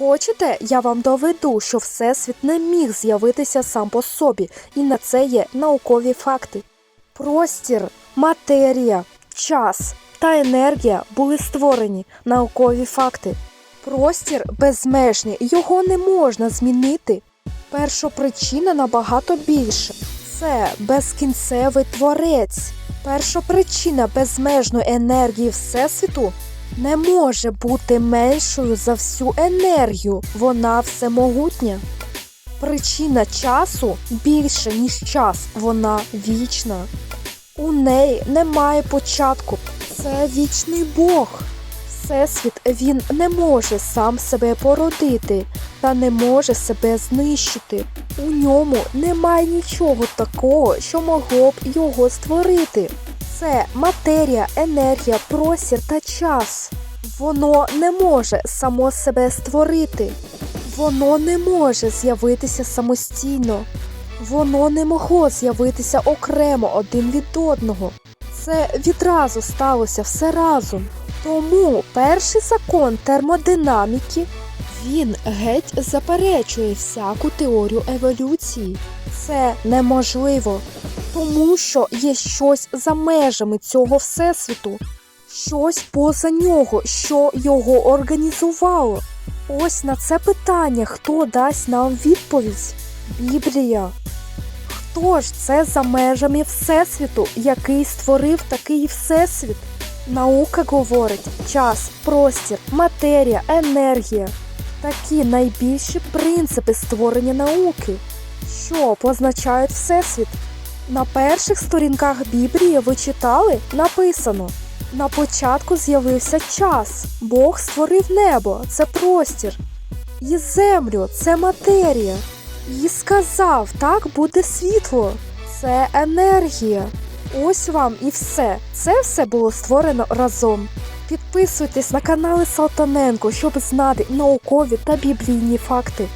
Хочете, я вам доведу, що Всесвіт не міг з'явитися сам по собі, і на це є наукові факти. Простір, матерія, час та енергія були створені наукові факти. Простір безмежний, його не можна змінити. Першопричина набагато більше. Це безкінцевий творець. Першопричина безмежної енергії Всесвіту не може бути меншою за всю енергію. Вона всемогутня. Причина часу більше, ніж час, вона вічна. У неї немає початку. Це вічний Бог. Всесвіт він не може сам себе породити та не може себе знищити. У ньому немає нічого такого, що могло б його створити. Це матерія, енергія, простір та час. Воно не може само себе створити. Воно не може з'явитися самостійно. Воно не могло з'явитися окремо один від одного. Це відразу сталося все разом. Тому перший закон термодинаміки він геть заперечує всяку теорію еволюції. Це неможливо, тому що є щось за межами цього всесвіту, щось поза нього, що його організувало. Ось на це питання хто дасть нам відповідь? Біблія. Хто ж це за межами Всесвіту, який створив такий всесвіт? Наука говорить час, простір, матерія, енергія. Такі найбільші принципи створення науки, що позначають Всесвіт. На перших сторінках Біблії ви читали написано: на початку з'явився час. Бог створив небо, це простір, і землю це матерія. І сказав, так буде світло, це енергія. Ось вам і все. Це все було створено разом. Підписуйтесь на канали Салтаненко, щоб знати наукові та біблійні факти.